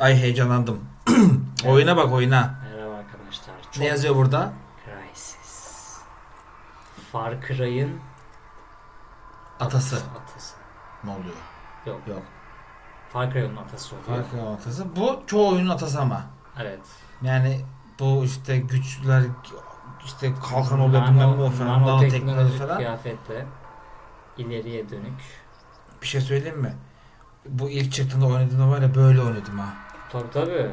Ay heyecanlandım. oyuna bak oyuna. Merhaba arkadaşlar. Çok Ne yazıyor burada? Crysis. Far Cry'ın Atası. atası. Ne oluyor? Yok. Yok. Far Cry'ın atası oluyor. Farklı atası. Bu çoğu oyunun atası ama. Evet. Yani bu işte güçler işte kalkan oluyor bilmem ne o falan. Nanoteknoloji nanoteknolojik falan. kıyafetle ileriye dönük. Bir şey söyleyeyim mi? Bu ilk çıktığında oynadığımda var ya böyle oynadım ha. Tabii tabii.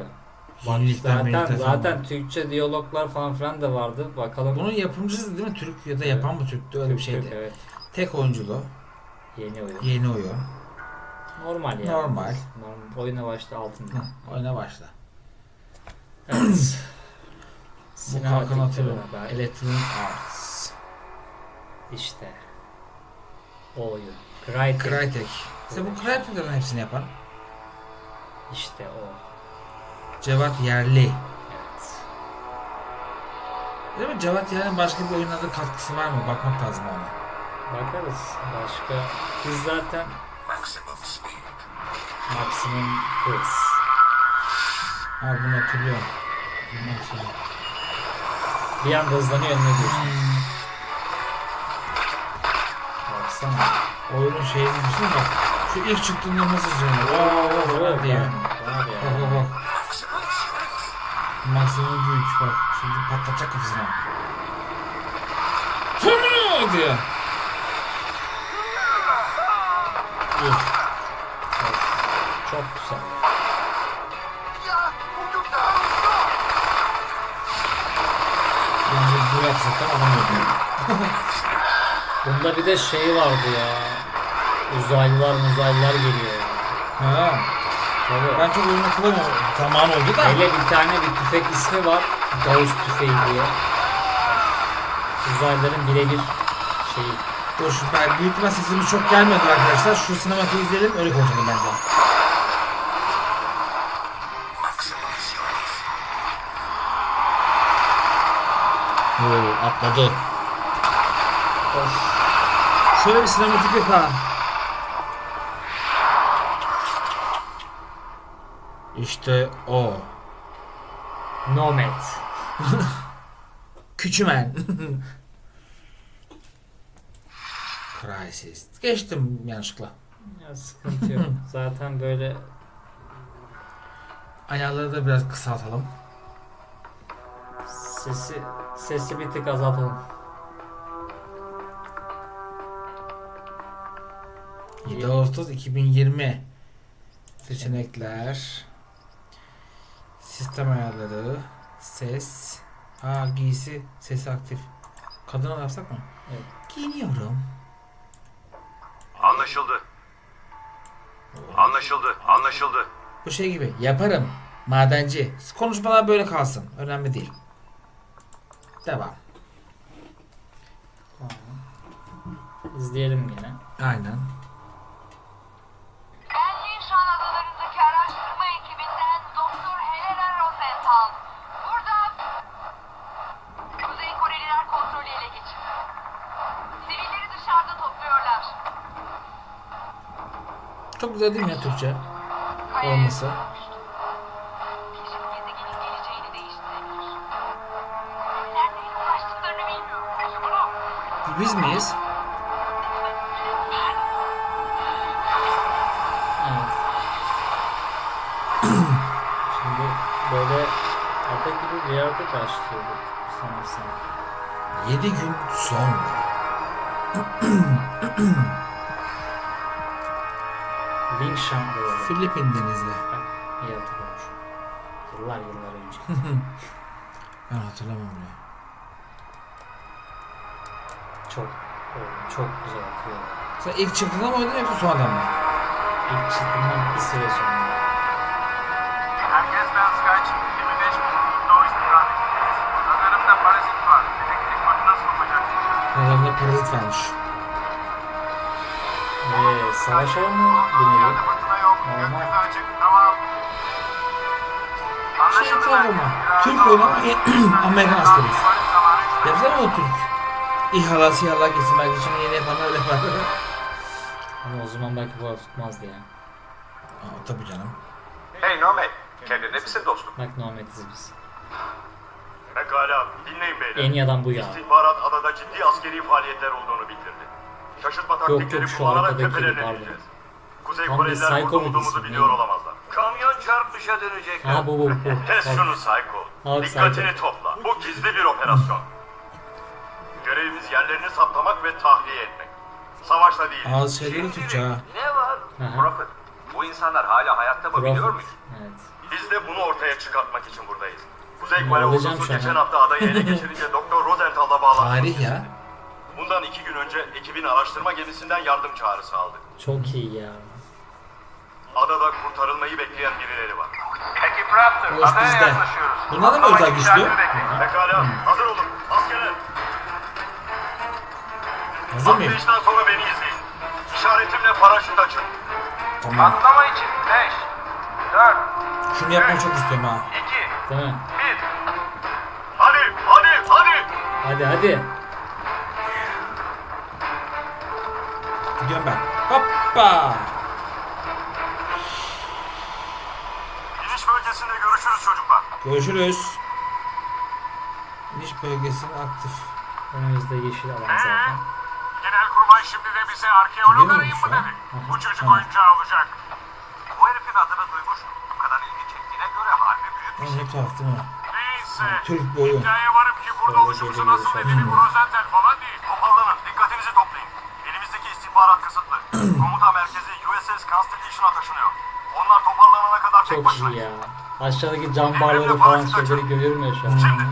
Bak zaten, falan zaten. Türkçe diyaloglar falan filan da vardı. Bakalım. Bunun yapımcısı değil mi? Türk ya da yapan bu Türk'tü öyle bir Türk, şeydi. Evet. Tek oyunculu. Yeni oyun. Yeni oyun. Normal yani. Normal. Normal. Oyuna başta altında. Hı, oyuna başla. Evet. Atıyorum. beraber Electronic Arts. İşte. O oyun. Crytek. Crytek. İşte bu Crytek'lerin hepsini yapan. İşte o. Cevat Yerli. Evet. Değil mi? Cevat Yerli'nin başka bir oyunlarda katkısı var mı? Bakmak lazım ona. Bakarız. Başka. Biz zaten maksimum hız. Ha bunu hatırlıyorum. Bundan sonra. Bir anda hızlanıyor önüne diyorsun. Baksana. Oyunun şeyini düşünsene bak. Şu ilk çıktığında nasıl canım? Oo, Evet, falan diye. Bak bak bak. Maksimum güç bak. Şimdi patlatacak kafasına. Fırmıyor diyor. Dur. Bak, Çok güzel. Bence bu yapsaktan alamıyordum. Bunda bir de şey vardı ya. Uzaylılar uzaylılar geliyor. Ha. Tabii. Ben çok oyun hatırlamıyorum. Zaman oldu da. Hele bir tane bir tüfek ismi var. Ghost tüfeği diye. Uzaylıların birebir şeyi. Dur ben büyük ihtimal sesimiz çok gelmedi arkadaşlar. Şu sinematı izleyelim öyle konuşalım bence. Oo, atladı. Of. Şöyle bir sinematik yok İşte o. Nomad. Küçümen. Crisis. Geçtim yanlışlıkla. Ya sıkıntı yok. Zaten böyle Ayarları da biraz kısaltalım. sesi sesi bir tık azaltalım. 7 Ağustos 2020 seçenekler sistem ayarları ses ha giysi sesi aktif kadına yapsak mı? Evet. Giyiniyorum. Anlaşıldı. Anlaşıldı. Anlaşıldı. Bu şey gibi yaparım madenci konuşmalar böyle kalsın önemli değil. Devam. İzleyelim yine. Aynen. Çok güzel değil mi ya Türkçe? Olması. Biz miyiz? Evet. Şimdi böyle ada gibi bir yerde başlıyorduk sanırsam. 7 gün sonra. Lingshan böyle. Filipin denizi. Bak iyi hatırlamış. Yıllar yıllar önce. Ben hatırlamam bile. çok o, çok güzel akıyor. Sen ilk çıktığında mı oynadın yoksa sonradan mı? İlk çıktığından bir süre sonra. Herkesten Skype 25 bin dolar istirham edeceğiz. Sanırım da parazit var. Elektrik makinesi sokacak. Aralarında parazit varmış. Eee savaş alanı bir nevi. Yardım fırtına yok. Normal. Şey yapalım ama. Türk oyunu ama Amerikan askeriyiz. Yapsana o Türk. İHA'lar SİHA'lar gitsin belki şimdi yeni yapanlar öyle var. Ama o zaman belki bu tutmazdı ya. Aa, tabii canım. Hey Nomad. Kendine misin dostum? Bak Nomad'iz biz. Pekala, dinleyin beyler. En iyi adam bu ya. İstihbarat adada ciddi askeri faaliyetler olduğunu bildirdi. Şaşırtma Yok, taktikleri yok, şu kullanarak arkadaki pardon. ineceğiz. Kuzey Tam bir Koreliler psycho burada olduğumuzu modisi, biliyor olamazlar. Kamyon çarpmışa dönecek. Ha bu bu bu. Kes şunu Psycho. Abi, Dikkatini Psycho. topla. Bu gizli bir operasyon. Görevimiz yerlerini saptamak ve tahliye etmek. Savaşta değil. Ağız şeyleri Türkçe ha. Ne var? Aha. Prophet. Bu insanlar hala hayatta mı biliyor Prophet. muyuz? Evet. Biz de bunu ortaya çıkartmak için buradayız. Kuzey Kore olacağım ordusu şu an? geçen hafta adayı ele geçirince Doktor Rosenthal'la bağlantılı. Tarih ya. Bundan iki gün önce ekibin araştırma gemisinden yardım çağrısı aldık. Çok iyi ya. Adada kurtarılmayı bekleyen birileri var. Ekip Bu iş bizde. Bunlar da mı özel güçlü? Pekala, hazır olun. Askerler, Hazır mıyım? atlayıştan sonra beni izleyin. İşaretimle paraşüt açın. Tamam. Atlama için 5, 4, Şunu yapmayı çok istiyorum ha. 2, Değil mi? 1. Hadi, hadi, hadi. Hadi hadi. Gidiyorum ben. Hoppa. İniş bölgesinde görüşürüz çocuklar. Görüşürüz. İniş bölgesinin aktif. Önümüzde yeşil alan zaten. Genelkurmay şimdi de bize arkeolog arayın mı dedi. Bu çocuk tamam. oyuncağı olacak. Bu herifin adını duymuş. Bu kadar ilgi çektiğine göre harbi büyük bir şey. ne tuhaf değil mi? Neyse. Türk boyu. İddiaya varım ki burada Böyle oluşumuzu nasıl bu Rosenthal falan kısıtlı. Komuta merkezi USS Constitution'a taşınıyor. Onlar toparlanana kadar tek Çok başına. iyi ya. Aşağıdaki cam barları falan şeyleri görüyorum ya şu an. Şimdi.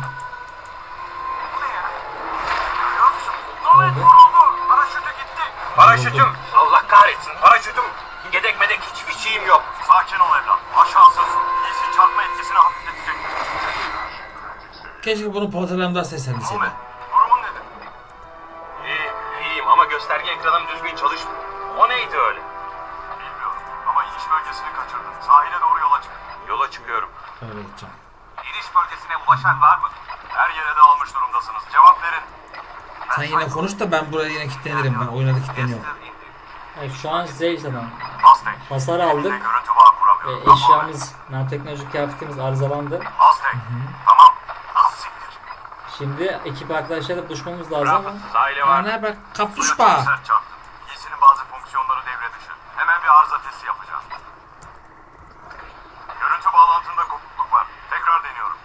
Paraşütü gitti. Paraşütüm. Allah kahretsin. Paraşütüm. Yedek medek hiçbir şeyim yok. Sakin ol evlat. Aşağısız. İyisi çarpma etkisini hafifletecek. Keşke bunu portalarımdan seslenseydi. Gösterge ekranım düzgün çalışmıyor. O neydi öyle? Bilmiyorum ama iniş bölgesini kaçırdın. Sahile doğru yola çık. Yola çıkıyorum. Öyle gideceğim. İniş bölgesine ulaşan var mı? Her yere dağılmış durumdasınız. Cevap verin. Sen yine konuş da ben buraya yine kilitlenirim. Ben oyuna da kilitleniyorum. Evet, şu an zayıf adam. Aztek. Hasar aldık. görüntü E, kuramıyorum. eşyamız, nanoteknolojik kıyafetimiz arızalandı. Aztek. Siktir. Şimdi ekip arkadaşlarla buluşmamız lazım ama Sahile Ya var. ne haber? Suya Kapuşpa. çok sert çarptın. Giysinin bazı fonksiyonları devre dışı. Hemen bir arıza testi yapacağım. Görüntü bağlantında kopukluk var. Tekrar deniyorum.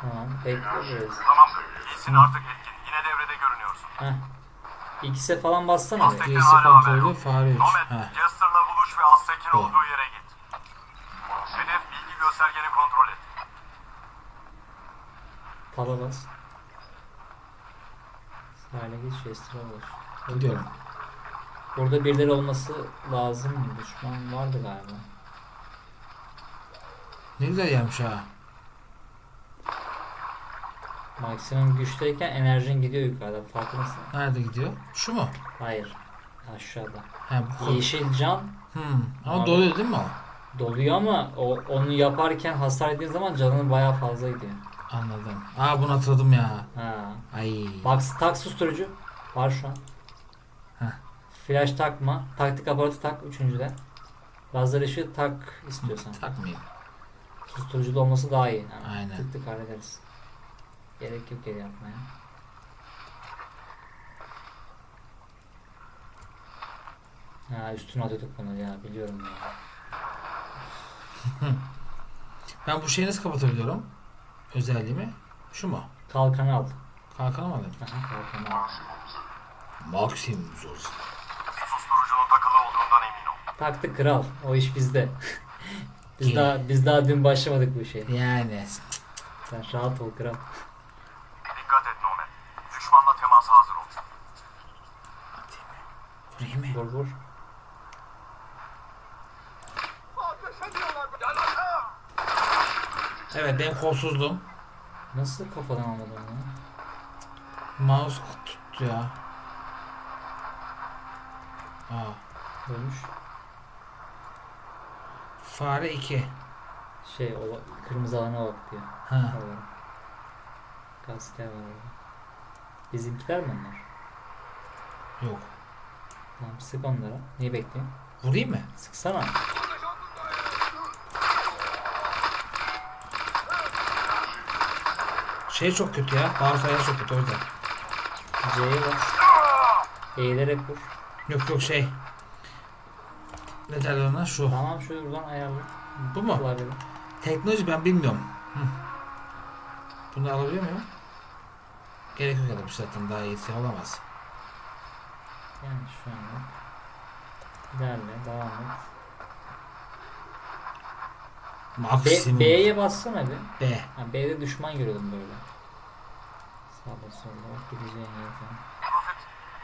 tamam bekliyoruz. Tamamdır. Giysin artık etkin. Yine devrede görünüyorsun. Heh. X'e falan bassana be. Haber kontrolü fare 3. Nomet, Ha ve Aztek'in Bu. olduğu yere git. Hedef bilgi göstergeni kontrol et. Taba bas. Ulaş. Gidiyorum. Burada birileri olması lazım mı? Düşman vardı galiba. Ne güzel yermiş ha. Maksimum güçteyken enerjin gidiyor yukarıda. Farklı mısın? Nerede gidiyor? Şu mu? Hayır. Aşağıda. Ha bu. Yeşil can Hmm. Ama Abi. doluyor değil mi o? doluyor ama o, onu yaparken hasar ettiğin zaman canın bayağı fazla gidiyor. Anladım. Aa bunu hatırladım ya. Ha. Ay. Bak tak susturucu. Var şu an. Heh. Flash takma. Taktik aparatı tak üçüncüde. Lazer ışığı tak istiyorsan. Takmayayım. Susturuculu olması daha iyi. Ha, Aynen. Tık tık hallederiz. Gerek yok geri yapmaya. Ha üstüne atıyorduk bunu ya biliyorum ya. Ben bu şeyi nasıl kapatabiliyorum? Özelliğimi. Şu mu? Kalkanı al. Kalkanı mı alayım? Aha, kalkanı al. Maksimum zor. Susturucunun takılı olduğundan emin ol. Taktık kral. O iş bizde. biz daha biz daha dün başlamadık bu işe. Yani. Sen rahat ol kral. Dikkat et Nomet. Düşmanla temasa hazır ol. Vurayım mı? Vur vur. Evet benim kolsuzluğum. Nasıl kafadan almadın ya? Mouse tuttu ya. Aa, ölmüş. Fare 2. Şey o kırmızı alana bak diyor. Ha. Oralara. Gazeteler var orada. Bizimkiler mi onlar? Yok. Tamam sık onlara. Neyi bekliyorsun? Vurayım mı? Sıksana. Şey çok kötü ya. Barfaya çok kötü orada. C'ye bas. Eğilerek vur. Yok yok şey. Ne derler ona? Şu. Tamam şuradan ayarla. Bu mu? Klavyeyi. Teknoloji ben bilmiyorum. Hı. Bunu alabiliyor muyum? Gerek yok ya da bu zaten daha iyisi olamaz. Yani şu anda. İlerle devam et. Maksimum. B'ye bassana bir. B. Ha, B'de düşman görüyordum böyle. Sağda solda gideceğin yerden. Profet,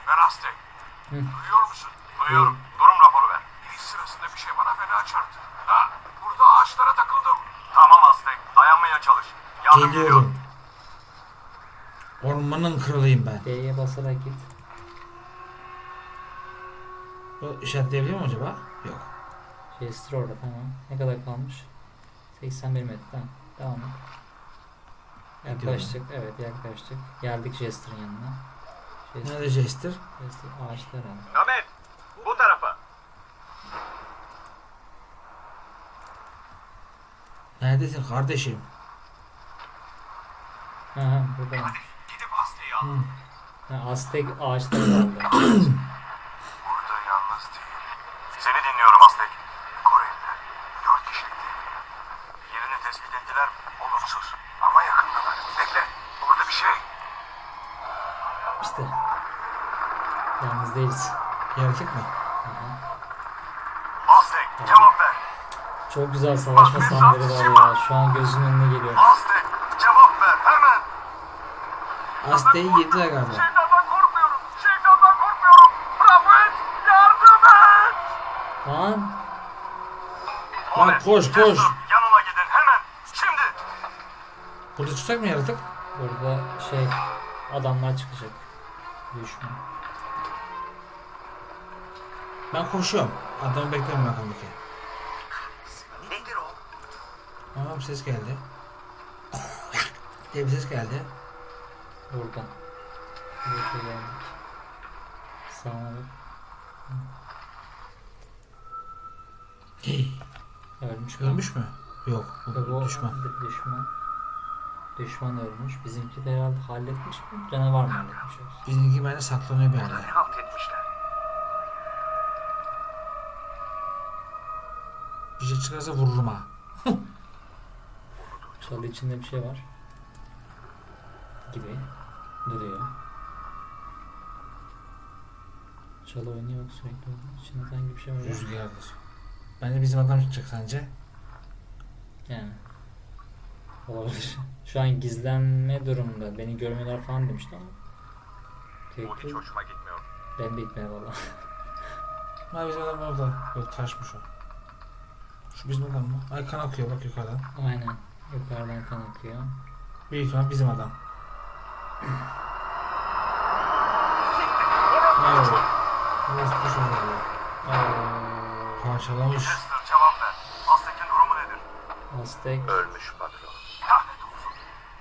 ben Aztek. Hı. Duyuyor musun? Duyuyorum. Durum raporu ver. İniş sırasında bir şey bana fena çarptı. Ha, burada ağaçlara takıldım. Tamam Aztek, dayanmaya çalış. Yardım geliyor. Geliyorum. Ormanın kralıyım ben. B'ye basarak git. Bu işaretleyebiliyor mu acaba? Yok. Jester orada tamam. Ne kadar kalmış? 81 metre tamam. Devam et. Yaklaştık. Evet yaklaştık. Geldik Jester'ın yanına. Jester, Nerede Jester? Jester ağaçlar abi. Ahmet, bu tarafa. Neredesin kardeşim? Ha ha buradaymış. Gidip Aztek'i al. Hı. Ha, Aztek ağaçlar kaldı. Burada yalnız değil. Seni dinliyorum Aztek. Koreliler. Dört kişiydi. Yerini tespit ettiler. Olumsuz. Ama yakındalar. Bekle. Burada bir şey. İşte. Yalnız değiliz. Yaratık mı? Aha. Aztek, cevap ver. Çok güzel savaşma sahneleri var ya. Şu an gözümün önüne geliyor. Aztek, cevap ver. Hemen. Aste'yi yediler galiba. Şeytandan korkmuyorum. Şeytandan korkmuyorum. Profet, yardım et. Lan koş koş. Yanına gidin hemen. Şimdi. Burada çıkacak mı yaratık? burada şey adamlar çıkacak. Düşman. Ben koşuyorum. Adamı bekliyorum arkamdaki. Nedir o? Aa bir ses geldi. diye bir ses geldi. Buradan. Buraya geldik. Hii, Ölmüş mü? Ölmüş mü? Yok. Bu bu düşman. düşman. Düşman ölmüş. Bizimki de herhalde halletmiş mi? Canavar mı halletmiş? Bizimki bence saklanıyor bir yerde. Halt etmişler? Bir şey çıkarsa vururum ha. Çalı içinde bir şey var. Gibi. Duruyor. Çalı oynuyor bak sürekli. İçinde sanki bir şey var. Rüzgardır. Bence bizim adam çıkacak sence? Yani. Olabilir. Şu an gizlenme durumunda. Beni görmüyorlar falan demişti ama. Bu hiç hoşuma gitmiyor. ben de gitmeye valla. Ha bizim adam orada. Yok taşmış o. Şu bizim adam mı? Ay kan akıyor bak yukarıdan. Aynen. Yukarıdan kan akıyor. Büyük ihtimal bizim adam. Evet. Burası kuş oluyor. Aa, Parçalamış. Chester cevap ver. Aztek'in durumu nedir? Aztek. Ölmüş patron. Lanet olsun.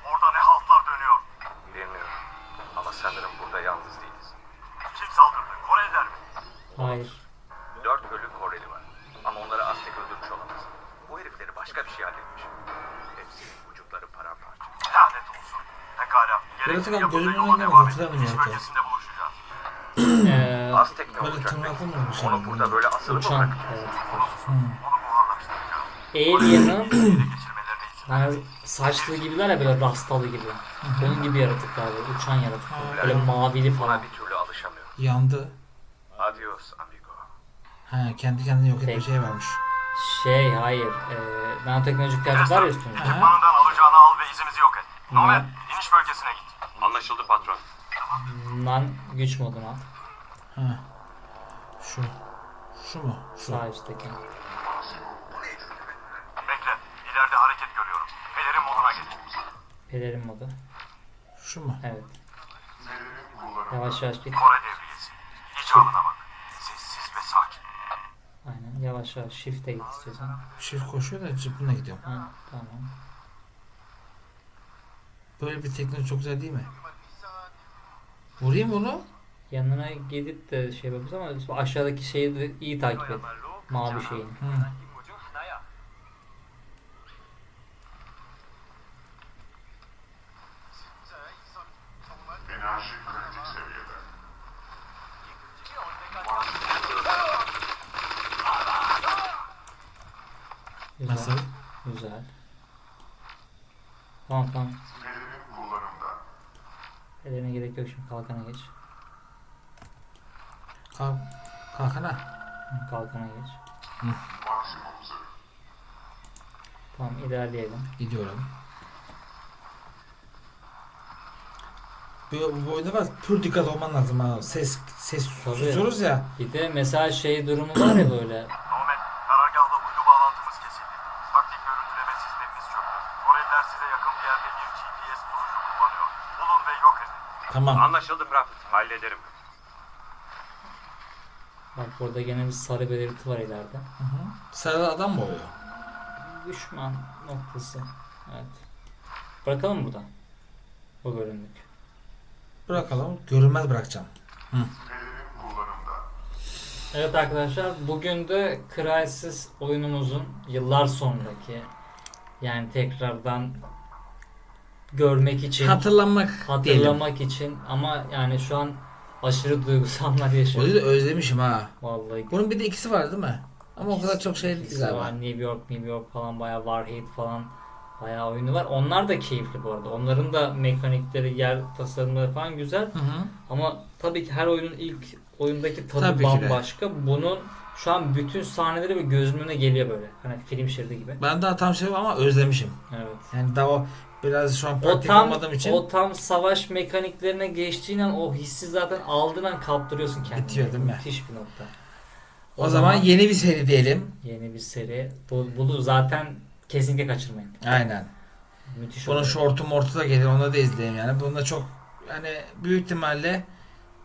Orada ne haltlar dönüyor? Bilmiyorum. Ama sanırım burada yalnız değiliz. Kim saldırdı? Koreliler mi? Hayır. Dört ölü Koreli var. Ama onları Aztek öldürmüş olamaz. Bu herifleri başka bir şey halletmiş. Hepsinin vücutları paramparça. Lanet olsun. Pekala. Yaratık abi, yola önünden devam hatırlamıyorum. Ee, Aztek ne olacak? Onu burada böyle asılı mı bırakacağız? Onu. Alien'ın izin yani saçlı gibiler ya böyle rastalı gibi. Onun gibi yaratıklar böyle uçan yaratıklar. Böyle mavili falan. Bir türlü alışamıyorum. Yandı. Adios amigo. Ha kendi kendini yok etme şey varmış. Şey hayır. E, nanoteknolojik kıyafet var ya üstümüzde. Ekipmanından alacağını al ve izimizi yok et. Nomad, iniş bölgesine git. Anlaşıldı patron. Nan güç modunu al. Ha. Şu. Şu mu? Şu. Sağ üstteki. Bekle, ileride hareket görüyorum. Pelerin moduna geç. Pelerin modu. Şu mu? Evet. Yavaş yavaş git. Kore devriyesi. İcabına bak. Sessiz ve sakin. Yavaş shift'e git istiyorsan. Shift koşuyor da cıpına gidiyorum. Ha, tamam. Böyle bir teknoloji çok güzel değil mi? Vurayım bunu. Yanına gidip de şey yapabiliriz ama aşağıdaki şeyi de iyi takip et. Mavi şeyin. Hı. Güzel. Nasıl? Güzel. Tamam tamam. Pelerin kullanımda. Eline gerek yok şimdi kalkana geç. Kalk. Kalkana. Kalkana geç. Tamam ilerleyelim. Gidiyorum. Bu, bu oyunda var. Pür dikkat olman lazım ha. Ses ses Tabii. susuyoruz ya. Bir de mesela şey durumu var ya böyle. Tamam. Anlaşıldı Prophet. Hallederim. Bak burada gene bir sarı belirti var ileride. Hı hı. Sarı adam mı oluyor? Düşman noktası. Evet. Bırakalım burada? Bu bölümlük. Bırakalım. Görünmez bırakacağım. Kullanımda. Evet arkadaşlar bugün de Crysis oyunumuzun yıllar sonraki yani tekrardan görmek için Hatırlanmak diyelim. hatırlamak için ama yani şu an aşırı duygusal anlar O yaşıyorum. yüzden özlemişim ha. Vallahi Bunun bir de ikisi var değil mi? Ama o kadar çok şey değil İkisi galiba. var. New York, New York falan bayağı Warhead falan bayağı oyunu var. Onlar da keyifli bu arada. Onların da mekanikleri, yer tasarımları falan güzel. Hı hı. Ama tabii ki her oyunun ilk oyundaki tadı Tabii bambaşka. Bunun şu an bütün sahneleri ve gözümün önüne geliyor böyle. Hani film şeridi gibi. Ben daha tam şey ama özlemişim. Evet. Yani daha o biraz şu an O pratik tam olmadığım için o tam savaş mekaniklerine geçtiğin an o hissi zaten aldığın an kaptırıyorsun kendini. Bitiyor değil mi? Müthiş bir nokta. o, zaman yeni bir seri diyelim. yeni bir seri. Bu, bunu zaten kesinlikle kaçırmayın. Aynen. Müthiş Bunun şortu mortu da gelir. Onu da izleyelim yani. Bunda çok yani büyük ihtimalle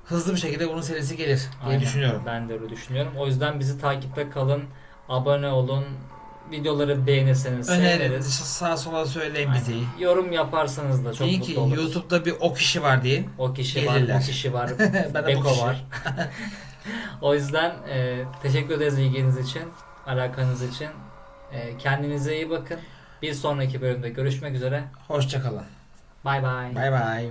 hızlı bir şekilde bunun serisi gelir diye Aynen. düşünüyorum. Ben de öyle düşünüyorum. O yüzden bizi takipte kalın. Abone olun. Videoları beğenirseniz Önerin, seviniriz. sağa sola söyleyin Aynen. bizi. Yorum yaparsanız da çok Deyin mutlu ki oluruz. YouTube'da bir o kişi var deyin. O kişi Gelirler. var, o kişi var, Ben de bu Beko kişi. var. o yüzden e, teşekkür ederiz ilginiz için, alakanız için. E, kendinize iyi bakın. Bir sonraki bölümde görüşmek üzere. Hoşçakalın. Bay bay. Bay bay.